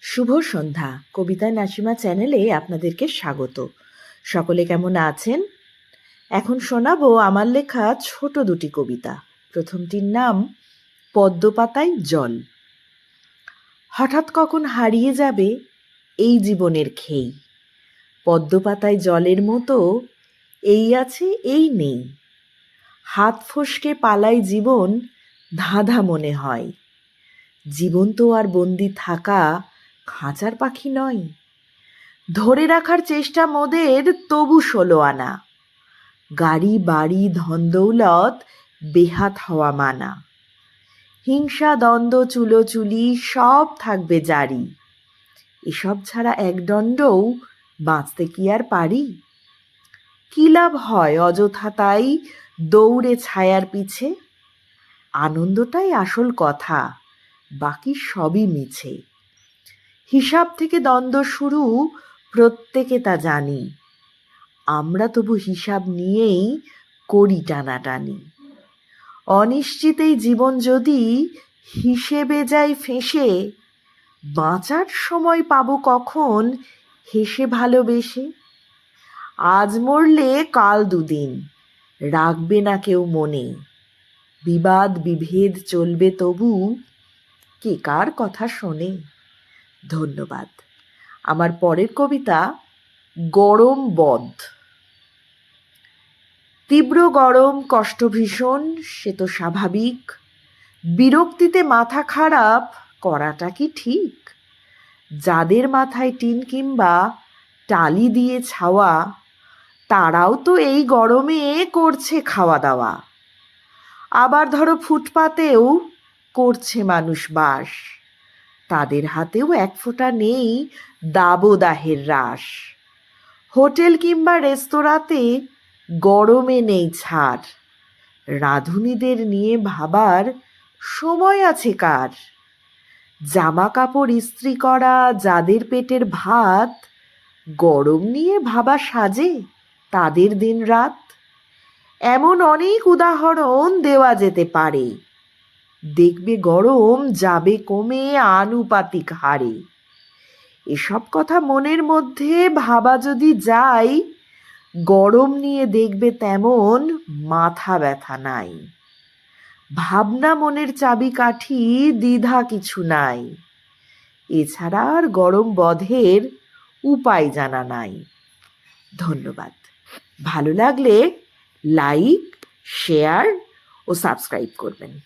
শুভ সন্ধ্যা। কবিতা নাসিমা চ্যানেলে আপনাদেরকে স্বাগত। সকলে কেমন আছেন? এখন শোনাবো আমার লেখা ছোট দুটি কবিতা। প্রথমটির নাম, পদ্মপাতায় জল। হঠাৎ কখন হারিয়ে যাবে এই জীবনের খেই। পদ্মপাতায় জলের মতো এই আছে, এই নেই। হাত ফসকে পালাই জীবন, ধাঁধা মনে হয়। জীবন তো আর বন্দি থাকা খাঁচার পাখি নয়। ধরে রাখার চেষ্টা মোদের তবু ষোলো আনা। গাড়ি, বাড়ি ধনদৌলত বেহাত হওয়া মানা। হিংসা, দ্বন্দ্ব, চুলোচুলি সব থাকবে জারি। এসব ছাড়া একদণ্ডও বাঁচতে কি আর পারি? কি লাভ হয় অযথা তাই দৌড়ে ছায়ার পিছে? আনন্দটাই আসল কথা, বাকি সবই মিছে। হিসাব থেকে দ্বন্দ্ব শুরু, প্রত্যেকে তা জানি। আমরা তবু হিসাব নিয়েই করি টানাটানি। অনিশ্চিতেই জীবন যদি হিসেবে যায় ফেঁসে, বাঁচার সময় পাবো কখন হেসে ভালোবেসে? আজ মরলে কাল দুদিন, রাখবে না কেউ মনে। বিবাদ বিভেদ চলবে তবু কে কার কথা শোনে? ধন্যবাদ। আমার পরের কবিতা, গরম বধ তীব্র গরম, কষ্ট ভীষণ, সে তো স্বাভাবিক। বিরক্তিতে মাথা খারাপ, করাটা কি ঠিক? যাদের মাথায় টিন কিংবা টালি দিয়ে ছাওয়া, তারাও তো এই গরমে করছে খাওয়া দাওয়া আবার ধরো ফুটপাতেও করছে মানুষ বাস। তাদের হাতেও এক ফোঁটা নেই দাবদাহের রাস হোটেল কিংবা রেস্তোরাঁতে গরমে নেই ছাড়। রাঁধুনিদের নিয়ে ভাবার সময় আছে কার? জামা কাপড় ইস্ত্রি করা, যাদের পেটের ভাত, গরম নিয়ে ভাবা সাজে তাদের দিন রাত এমন অনেক উদাহরণ দেওয়া যেতে পারে। দেখবে গরম, যাবে কমে আনুপাতিক হারে। এসব কথা মনের মধ্যে ভাবা যদি যায়, গরম নিয়ে দেখবে তেমন মাথা ব্যথা নাই। ভাবনা মনের চাবিকাঠি, দ্বিধা কিছু নাই। এছাড়া আর গরম বধের উপায় জানা নাই। ধন্যবাদ। ভালো লাগলে লাইক, শেয়ার ও সাবস্ক্রাইব করবেন।